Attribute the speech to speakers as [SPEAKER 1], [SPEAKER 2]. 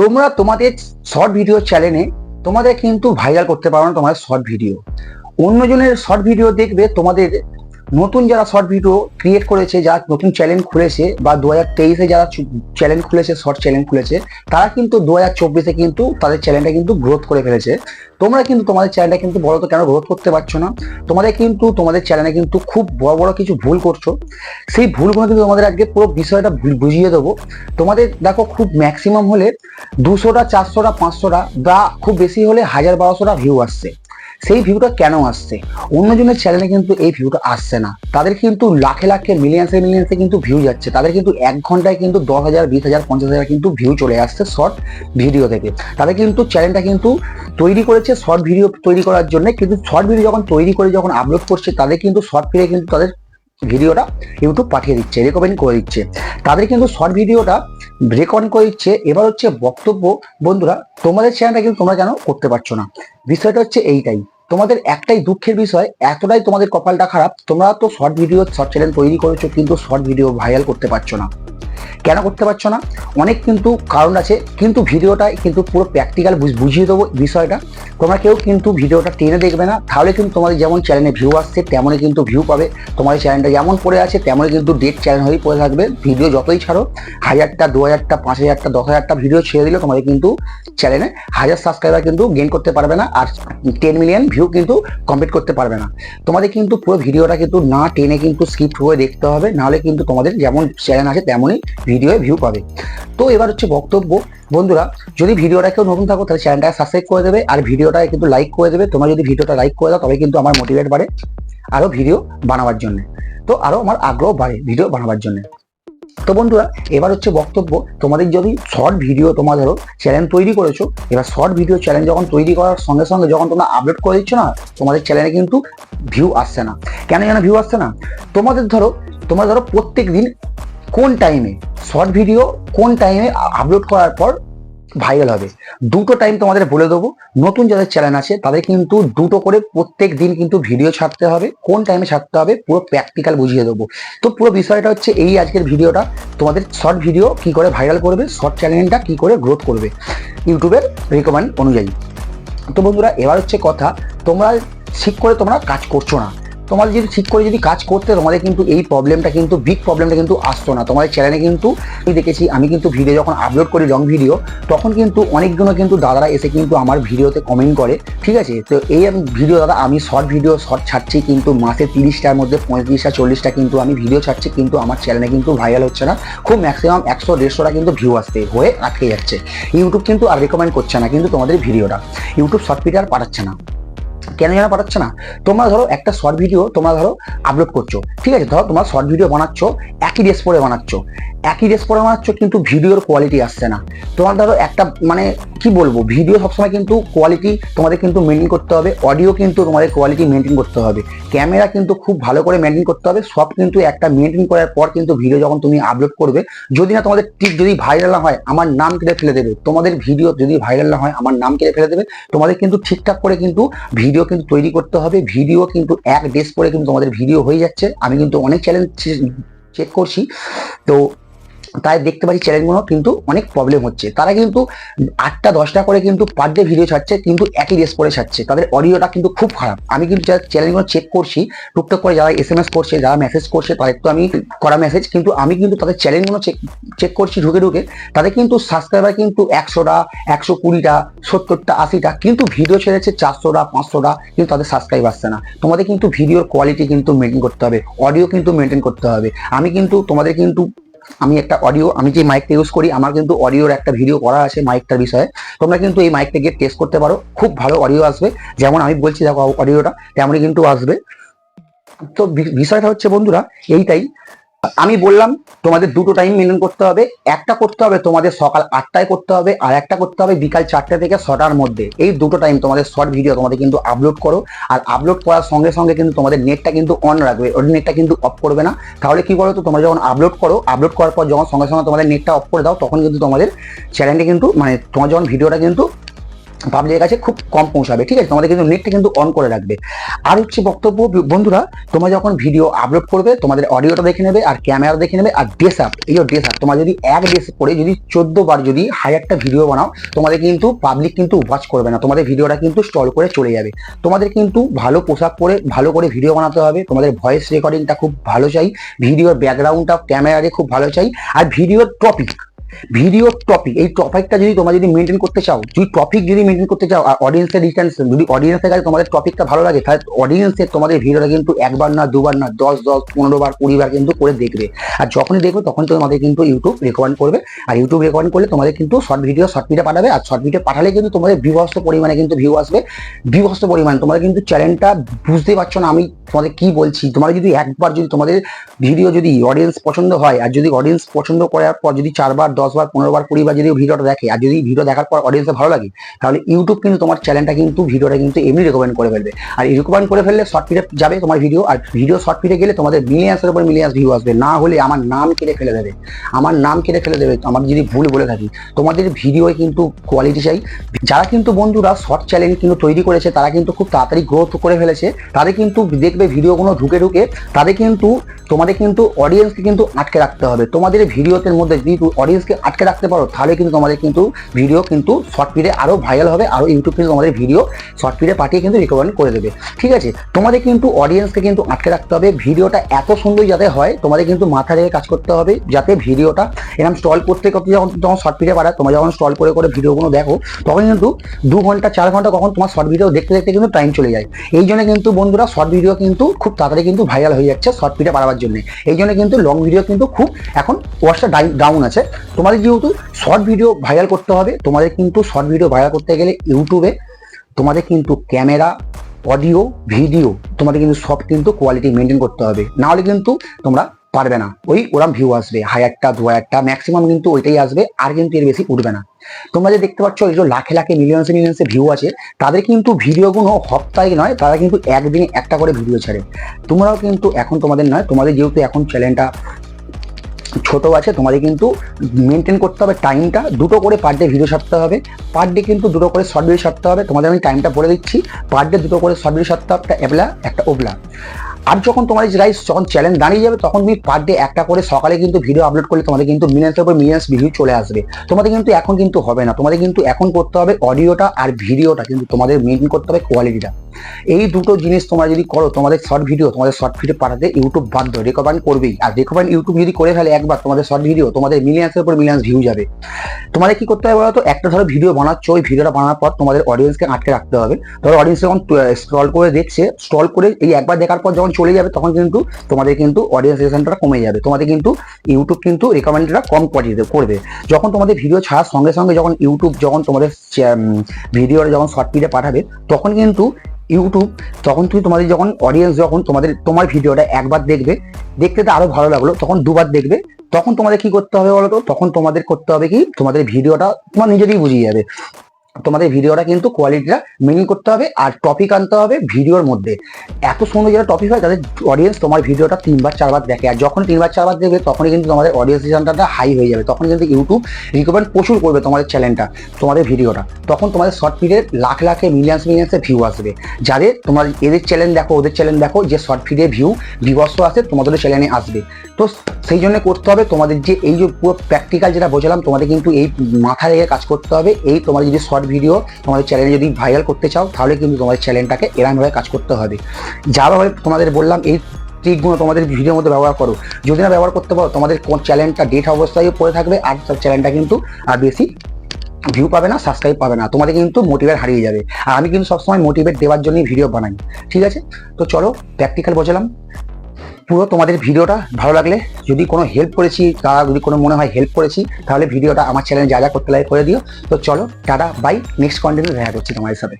[SPEAKER 1] তোমরা তোমাদের short video চ্যানেলে তোমাদের কিন্তু ভাইরাল করতে পারো না তোমাদের শর্ট ভিডিও অন্যজনের শর্ট ভিডিও দেখবে তোমাদের নতুন যারা শর্ট ভিডিও ক্রিয়েট করেছে, যারা নতুন চ্যানেল খুলেছে বা দু হাজার তেইশে যারা চ্যানেল খুলেছে শর্ট চ্যানেল খুলেছে, তারা কিন্তু দু হাজার চব্বিশে কিন্তু তাদের চ্যানেলটা কিন্তু গ্রোথ করে ফেলেছে। তোমরা কিন্তু তোমাদের চ্যানেলটা কিন্তু বড় তো কেন গ্রোথ করতে পারছ না? তোমাদের কিন্তু, তোমাদের চ্যানেলে কিন্তু খুব বড় বড় কিছু ভুল করছ। সেই ভুলগুলো কিন্তু তোমাদের আজকে পুরো বিষয়টা বুঝিয়ে দেবো। তোমাদের দেখো খুব ম্যাক্সিমাম হলে দুশোটা, চারশোটা, পাঁচশোটা বা খুব বেশি হলে হাজার বারোশোটা ভিউ আসছে। সেই ভিউটা কেন আসছে? অন্যজনের চ্যানেলে কিন্তু এই ভিউটা আসছে না। তাদের কিন্তু লাখে লাখে মিলিয়ন্সে মিলিয়ন্সে কিন্তু ভিউ যাচ্ছে। তাদের কিন্তু এক ঘন্টায় কিন্তু দশ হাজার, বিশ হাজার, পঞ্চাশ হাজার কিন্তু ভিউ চলে আসছে শর্ট ভিডিও থেকে। তাদের কিন্তু চ্যানেলটা কিন্তু তৈরি করেছে শর্ট ভিডিও তৈরি করার জন্য। কিন্তু শর্ট ভিডিও যখন তৈরি করে যখন আপলোড করছে, তাদের কিন্তু শর্ট ফিরে কিন্তু তাদের ভিডিওটা ইউটিউব পাঠিয়ে দিচ্ছে রেকমেন্ড করে দিচ্ছে। তাদের কিন্তু শর্ট ভিডিওটা রেকর্ড করে দিচ্ছে। এবার হচ্ছে বক্তব্য, বন্ধুরা, তোমাদের চ্যানেলটা কিন্তু তোমরা কেন করতে পারছ না? বিষয়টা হচ্ছে এইটাই। তোমাদের একটাই দুঃখের বিষয়, এতটাই তোমাদের কপালটা খারাপ। তোমরা তো শর্ট ভিডিও শর্ট চ্যানেল তৈরি করেছ, কিন্তু শর্ট ভিডিও ভাইরাল করতে পারছ না। কেন করতে পারছ না? অনেক কিন্তু কারণ আছে, কিন্তু ভিডিওটাই কিন্তু পুরো প্র্যাকটিক্যাল বুঝিয়ে দেবো বিষয়টা। তোমরা কেউ কিন্তু ভিডিওটা টেনে দেখবে না, তাহলে কিন্তু তোমাদের যেমন চ্যানেলে ভিউ আসছে, তেমনই কিন্তু ভিউ পাবে। তোমাদের চ্যানেলটা যেমন পড়ে আছে, তেমনই কিন্তু ডেট চ্যানেল হয়েই পড়ে থাকবে। ভিডিও যতই ছাড়ো, হাজারটা দু হাজারটা পাঁচ হাজারটা দশ হাজারটা ভিডিও ছেড়ে দিলে তোমাদের কিন্তু চ্যানেলে হাজার সাবস্ক্রাইবার কিন্তু গেইন করতে পারবে না আর টেন মিলিয়ন ভিউ কিন্তু কমপ্লিট করতে পারবে না। তোমাদের কিন্তু পুরো ভিডিওটা কিন্তু না টেনে কিন্তু স্কিপ হয়ে দেখতে হবে, নাহলে কিন্তু তোমাদের যেমন চ্যানেল আছে তেমনই ভিডিও ভিউ পাবে। তো এবার হচ্ছে বক্তব্য। বন্ধুরা, যদি ভিডিওটা কেউ নতুন থাকো, তাহলে চ্যানেলটা সাবস্ক্রাইব করে দেবে, আর ভিডিওটা কিন্তু লাইক করে দেবে। তোমরা যদি ভিডিওটা লাইক করে দাও তবে কিন্তু আমার মোটিভেট বাড়ে আরও ভিডিও বানাবার জন্য। তো আরও আমার আগ্রহ বাড়ে ভিডিও বানাবার জন্য। তো বন্ধুরা, এবার হচ্ছে বক্তব্য। তোমাদের যদি শর্ট ভিডিও ধরো চ্যানেল তৈরি করেছ, এবার শর্ট ভিডিও চ্যানেল যখন তৈরি করার সঙ্গে সঙ্গে যখন তোমরা আপলোড করে দিচ্ছ না, তোমাদের চ্যানেলে কিন্তু ভিউ আসছে না। কেন যেন ভিউ আসছে না? তোমাদের ধরো তোমরা ধরো প্রত্যেক দিন কোন টাইমে শর্ট ভিডিও কোন টাইমে আপলোড করার পর ভাইরাল হবে? দুটো টাইম তোমাদের বলে দেবো। নতুন যাদের চ্যানেল আছে, তাদের কিন্তু দুটো করে প্রত্যেক দিন কিন্তু ভিডিও ছাড়তে হবে। কোন টাইমে ছাড়তে হবে, পুরো প্র্যাকটিক্যাল বুঝিয়ে দেবো। তো পুরো বিষয়টা হচ্ছে এই আজকের ভিডিওটা তোমাদের শর্ট ভিডিও কি করে ভাইরাল করবে শর্ট চ্যানেলটা কি করে গ্রোথ করবে ইউটিউবের রিকমেন্ড অনুযায়ী। তো বন্ধুরা, এবার হচ্ছে কথা, তোমরা ঠিক করে তোমরা কাজ করছ না। তোমাদের যদি ঠিক করে যদি কাজ করতে, তোমাদের কিন্তু এই প্রবলেমটা কিন্তু বিগ প্রবলেমটা কিন্তু আসতো না। তোমাদের চ্যানেলে কিন্তু আমি দেখেছি, আমি কিন্তু ভিডিও যখন আপলোড করি লং ভিডিও তখন কিন্তু অনেকগুলো কিন্তু দাদারা এসে কিন্তু আমার ভিডিওতে কমেন্ট করে, ঠিক আছে? তো এই ভিডিও দাদা, আমি শর্ট ভিডিও শর্ট ছাড়ছি কিন্তু মাসে তিরিশটার মধ্যে পঁয়ত্রিশটা, চল্লিশটা কিন্তু আমি ভিডিও ছাড়ছি কিন্তু আমার চ্যানেলে কিন্তু ভাইরাল হচ্ছে না। খুব ম্যাক্সিমাম একশো, দেড়শোটা কিন্তু ভিউ আসতে হয়ে আটকে যাচ্ছে। ইউটিউব কিন্তু আর রেকমেন্ড করছে না কিন্তু তোমাদের ভিডিওটা ইউটিউব শর্ট আর পাঠাচ্ছে না। কেন যেন পাঠাচ্ছে না? তোমরা ধরো একটা শর্ট ভিডিও তোমরা ধরো আপলোড করছ। ঠিক আছে? ধরো তোমরা শর্ট ভিডিও বানাচ্ছ, একই ড্রেস পরে বানাচ্ছ। একই ড্রেস পরে বানাচ্ছ কিন্তু ভিডিওর কোয়ালিটি আসছে না। তোমার ধরো একটা মানে কি বলব? ভিডিও সবসময় কিন্তু কোয়ালিটি তোমাদের কিন্তু মেনটেন করতে হবে অডিও কিন্তু তোমাদের কোয়ালিটি মেনটেন করতে হবে। ক্যামেরা কিন্তু খুব ভালো করে মেনটেন করতে হবে, সব কিন্তু একটা মেনটেন করার পর কিন্তু ভিডিও যখন তুমি আপলোড করবে, যদি না তোমাদের ঠিক যদি ভাইরাল না হয়, আমার নাম কেটে ফেলে দেবে। তোমাদের ভিডিও যদি ভাইরাল না হয়, আমার নাম কেটে ফেলে দেবে। তোমাদের কিন্তু ঠিকঠাক করে কিন্তু ভিডিও কিন্তু তৈরি করতে হবে ভিডিও কিন্তু এক ডেস পরে কিন্তু তোমাদের ভিডিও হয়ে যাচ্ছে। আমি কিন্তু অনেক চ্যালেঞ্জ চেক করছি। তো তাই দেখতে পাচ্ছি চ্যানেলগুলো কিন্তু অনেক প্রবলেম হচ্ছে। তারা কিন্তু আটটা, দশটা করে কিন্তু পার ডে ভিডিও ছাড়ছে, কিন্তু একই রেস করে ছাড়ছে। তাদের অডিওটা কিন্তু খুব খারাপ। আমি কিন্তু যারা চ্যানেলগুলো চেক করছি, টুকটাক করে যারা এস এম এস করছে, যারা মেসেজ করছে, তাদের তো আমি করা মেসেজ কিন্তু আমি কিন্তু তাদের চ্যানেলগুলো চেক চেক করছি ঢুকে ঢুকে, তাদের কিন্তু সাবস্ক্রাইবার কিন্তু একশোটা, একশো কুড়িটা, সত্তরটা, আশিটা, কিন্তু ভিডিও ছেড়েছে চারশোটা, পাঁচশোটা, কিন্তু তাদের সাবস্ক্রাইব আসছে না। তোমাদের কিন্তু ভিডিওর কোয়ালিটি কিন্তু মেনটেন করতে হবে অডিও কিন্তু মেনটেন করতে হবে। আমি কিন্তু তোমাদের কিন্তু আমি একটা অডিও আমি যে মাইকটা ইউজ করি, আমার কিন্তু অডিওর একটা ভিডিও করা আছে মাইকটার বিষয়ে। তোমরা কিন্তু এই মাইকটা গিয়ে টেস্ট করতে পারো। খুব ভালো অডিও আসবে। যেমন আমি বলছি, দেখো অডিওটা তেমনই কিন্তু আসবে। তো বিষয়টা হচ্ছে বন্ধুরা, এইটাই। আমি বললাম, তোমাদের দুটো টাইম মেনটেন করতে হবে। একটা করতে হবে তোমাদের সকাল আটটায় করতে হবে, আর একটা করতে হবে বিকাল চারটে থেকে ছটার মধ্যে। এই দুটো টাইম তোমাদের শর্ট ভিডিও তোমাদের কিন্তু আপলোড করো। আর আপলোড করার সঙ্গে সঙ্গে কিন্তু তোমাদের নেটটা কিন্তু অন রাখবে। ওই নেটটা কিন্তু অফ করবে না। তাহলে কি করো তো তোমরা যখন আপলোড করো আপলোড করার পর যখন সঙ্গে সঙ্গে তোমাদের নেটটা অফ করে দাও, তখন কিন্তু তোমাদের চ্যানেলটি কিন্তু মানে তোমার যখন ভিডিওটা কিন্তু পাবলিকের কাছে খুব কম পৌঁছাবে, ঠিক আছে? তোমাদের কিন্তু নেটটা কিন্তু অন করে রাখবে। আর হচ্ছে বক্তব্য, বন্ধুরা, তোমরা যখন ভিডিও আপলোড করবে, তোমাদের অডিওটা দেখে নেবে, আর ক্যামেরা দেখে নেবে, আর ড্রেস আপ এই যে ড্রেস আপ তোমরা যদি এক ড্রেস করে যদি চোদ্দ বার যদি হাজারটা ভিডিও বানাও, তোমাদের কিন্তু পাবলিক কিন্তু ওয়াচ করবে না। তোমাদের ভিডিওটা কিন্তু স্টল করে চলে যাবে। তোমাদের কিন্তু ভালো পোশাক পরে, ভালো করে ভিডিও বানাতে হবে। তোমাদের ভয়েস রেকর্ডিংটা খুব ভালো চাই। ভিডিওর ব্যাকগ্রাউন্ডটা ক্যামেরারে খুব ভালো চাই। আর ভিডিওর টপিক ভিডিও টপিক, এই টপিকটা যদি তোমরা যদি মেনটেন করতে চাও, যদি টপিক যদি মেনটেন করতে চাও, আর অডিয়েন্সের রিটার্ন যদি অডিয়েন্সের কাছে তোমাদের টপিকটা ভালো লাগে, তাহলে অডিয়েন্সের তোমাদের ভিডিওটা কিন্তু একবার না, দুবার না, দশ দশ, পনেরো বার, কুড়ি বার কিন্তু করে দেখবে। আর যখনই দেখবে, তখন তোমাদের কিন্তু ইউটিউব রেকমেন্ড করবে। আর ইউটিউব রেকমেন্ড করলে তোমাদের কিন্তু শর্ট ভিডিও শর্ট ভিডিও পাঠাবে। আর শর্ট ভিডিও পাঠালে কিন্তু তোমাদের বিভস্ত পরিমাণে কিন্তু ভিউ আসবে। বিভস্ত পরিমাণে তোমাদের কিন্তু চ্যানেলটা বুঝতে পারছ না আমি তোমাদের কি বলছি। তোমরা যদি একবার যদি তোমাদের ভিডিও যদি অডিয়েন্স পছন্দ হয়, আর যদি অডিয়েন্স পছন্দ করার পর যদি চারবার দশ বার, পনেরো বার, কুড়ি বার যদি ভিডিওটা দেখে, আর যদি ভিডিও দেখার পর অডিয়েন্সের ভালো লাগে, তাহলে ইউটিউব কিন্তু তোমার চ্যানেলটা কিন্তু ভিডিওটা কিন্তু এমনি রেকমেন্ড করে ফেলবে। আর রেকমেন্ড করে ফেললে শর্ট ফিডে যাবে তোমার ভিডিও আর ভিডিও শর্ট ফিডে গেলে তোমাদের মিলিয়ান্সের উপর মিলিয়ান্স ভিউ আসবে। না হলে আমার নাম কেটে ফেলে দেবে। আমার নাম কেটে ফেলে দেবে। আমার যদি ভুল বলে থাকি, তোমাদের ভিডিও কিন্তু কোয়ালিটি চাই। যারা কিন্তু বন্ধুরা শর্ট চ্যানেল কিন্তু তৈরি করেছে, তারা কিন্তু খুব তাড়াতাড়ি গ্রোথ করে ফেলেছে। তাদের কিন্তু দেখবে ভিডিও ভিডিওগুলো ঢুকে ঢুকে, তাদের কিন্তু, তোমাদের কিন্তু অডিয়েন্সকে কিন্তু আটকে রাখতে হবে। তোমাদের ভিডিওতে মধ্যে যদি অডিয়েন্সকে আটকে রাখতে পারো, তাহলে কিন্তু তোমাদের কিন্তু ভিডিও কিন্তু শর্ট পিডে আরও ভাইরাল হবে আরও ইউটিউব কিন্তু তোমাদের ভিডিও শর্ট পিডে পাঠিয়ে কিন্তু রিকমেন্ড করে দেবে। ঠিক আছে? তোমাদের কিন্তু অডিয়েন্সকে কিন্তু আটকে রাখতে হবে ভিডিওটা এত সুন্দর যাতে হয়, তোমাদের কিন্তু মাথা রেখে কাজ করতে হবে, যাতে ভিডিওটা এরকম স্টল করতে করতে যখন যখন শর্ট পিডে পাঠায় তোমরা যখন স্টল করে করে ভিডিওগুলো দেখো, তখন কিন্তু দু ঘণ্টা, চার ঘণ্টা কখন তোমার শর্ট ভিডিও দেখতে দেখতে কিন্তু টাইম চলে যায়। এই জন্য কিন্তু বন্ধুরা শর্ট ভিডিও কিন্তু খুব তাড়াতাড়ি কিন্তু ভাইরাল হয়ে যাচ্ছে শর্ট ভিডিও বাড়াবার জন্য। এই জন্য কিন্তু লং ভিডিও কিন্তু খুব এখন ওয়াচটা ডাউন আছে। তোমাদের যেহেতু শর্ট ভিডিও ভাইরাল করতে হবে, তোমাদের কিন্তু শর্ট ভিডিও ভাইরাল করতে গেলে ইউটিউবে তোমাদের কিন্তু ক্যামেরা অডিও ভিডিও তোমাদের কিন্তু সব কিন্তু কোয়ালিটি মেনটেন করতে হবে। না হলে কিন্তু তোমরা পারবে না। ওই ওরম ভিউ আসবে হাজারটা দু হাজারটা ম্যাক্সিমাম কিন্তু ওইটাই আসবে, আর কিন্তু এর বেশি উঠবে না। তোমরা যে দেখতে পাচ্ছ, এই যে লাখে লাখে মিলিয়নসে মিলিয়নসে ভিউ আছে, তাদের কিন্তু ভিডিওগুলো হপ্তাহে নয়, তারা কিন্তু একদিনে একটা করে ভিডিও ছাড়ে। তোমরাও কিন্তু এখন তোমাদের নয়, তোমাদের যেহেতু এখন চ্যানেলটা ছোট আছে, তোমাদের কিন্তু মেনটেন করতে হবে টাইমটা দুটো করে পার ডে ভিডিও ছাড়তে হবে। পার ডে কিন্তু দুটো করে শর্ট ভিডিও ছাড়তে হবে। তোমাদের আমি টাইমটা বলে দিচ্ছি। পার ডে দুটো করে শর্ট ভিডিও ছাড়তে হবে, একটা এবলা, একটা ওবলা। আর যখন তোমাদের রাইস যখন চ্যালেঞ্জ দাঁড়িয়ে যাবে, তখন তুমি পার ডে একটা করে সকালে কিন্তু ভিডিও আপলোড করলে তোমাদের কিন্তু মিলিয়ন্সের উপর মিলিয়ন্স ভিউ চলে আসবে। তোমাদের কিন্তু এখন কিন্তু হবে না। তোমাদের কিন্তু এখন করতে হবে অডিওটা আর ভিডিওটা কিন্তু তোমাদের মেনটেন করতে হবে কোয়ালিটিটা এই দুটো জিনিস তোমরা যদি করো, তোমাদের শর্ট ভিডিও তোমাদের শর্ট ভিডিও পাঠাতে ইউটিউব বাধ্য রেকমেন্ড করবেই। আর রেকমেন্ড ইউটিউব যদি করে ফেলে একবার, তোমাদের শর্ট ভিডিও তোমাদের মিলিয়ন্সের উপর মিলিয়ন্স ভিউ যাবে। তোমাদের কি করতে হবে বলতো একটা ধরো ভিডিও বানাচ্ছ, ওই ভিডিওটা বানানোর পর তোমাদের অডিয়েন্সকে আটকে রাখতে হবে। ধরো অডিয়েন্স যখন স্ক্রল করে দেখছে স্ক্রল করে এই একবার দেখার পর যখন চলে যাবে, তখন কিন্তু তোমাদের কিন্তু অডিয়েন্স রিলেশনটা কমে যাবে। তোমাদের কিন্তু ইউটিউব কিন্তু রেকমেন্ডটা কম কোয়ালিটি করবে। যখন তোমাদের ভিডিও ছাড়ার সঙ্গে সঙ্গে যখন ইউটিউব যখন তোমাদের ভিডিওটা যখন শর্ট ভিডিও পাঠাবে, তখন কিন্তু ইউটিউব তখন তুমি তোমাদের যখন অডিয়েন্স যখন তোমাদের, তোমার ভিডিওটা একবার দেখবে, দেখতে তো আরও ভালো লাগল, তখন দুবার দেখবে, তখন তোমাদের কি করতে হবে বলতো? তখন তোমাদের করতে হবে কি? তোমাদের ভিডিওটা তোমার নিজেরই বুঝিয়ে যাবে। তোমাদের ভিডিওটা কিন্তু কোয়ালিটিটা মেনটেন করতে হবে আর টপিক আনতে হবে ভিডিওর মধ্যে। এত সুন্দর যেটা টপিক হয়, তাদের অডিয়েন্স তোমার ভিডিওটা তিনবার, চারবার দেখে। আর যখন তিনবার, চারবার দেখবে, তখনই কিন্তু তোমাদের অডিয়েন্স রিজানটা হাই হয়ে যাবে। তখন কিন্তু ইউটিউব রিকমেন্ড প্রচুর করবে তোমাদের চ্যানেলটা তোমাদের ভিডিওটা তখন তোমাদের শর্ট ভিডিওর লাখ, লাখে মিলিয়ন্স মিলিয়ন্সে ভিউ আসবে। যাদের তোমার এদের চ্যানেল দেখো, ওদের চ্যানেল দেখো, যে শর্ট ভিডিও ভিউ বিবর্ষ আছে তোমাদের চ্যানেলে আসবে। তো সেই জন্য করতে হবে তোমাদের যে এই যে পুরো প্র্যাকটিক্যাল যেটা বোঝালাম, তোমাদের কিন্তু এই মাথা রেখে কাজ করতে হবে। এই তোমাদের যদি শর্ট ভিডিও তোমাদের চ্যানেলে যদি ভাইরাল করতে চাও, তাহলে কিন্তু তোমাদের চ্যানেলটাকে এরমভাবে কাজ করতে হবে। যাভাবে তোমাদের বললাম, এই ট্রিকগুলো তোমাদের ভিডিওর মধ্যে ব্যবহার করো। যদি না ব্যবহার করতে পারো, তোমাদের কোন চ্যানেলটা ডেট অবস্থায় পড়ে থাকবে, আর চ্যানেলটা কিন্তু আর বেশি ভিউ পাবে না সাবস্ক্রাইব পাবে না। তোমাদের কিন্তু মোটিভেট হারিয়ে যাবে। আর আমি কিন্তু সবসময় মোটিভেট দেওয়ার জন্যই ভিডিও বানাই। ঠিক আছে? তো চলো প্র্যাকটিক্যাল বোঝালাম। পুরো তোমাদের ভিডিওটা ভালো লাগলে যদি কোনো হেল্প করেছি তারা যদি কোনো মনে হয় হেল্প করেছি, তাহলে ভিডিওটা আমার চ্যানেলে যা যা করতে লাগে করে দিও। তো চলো, টাটা বাই নেক্সট কন্টেন্টে দেখা করছি তোমাদের সাথে।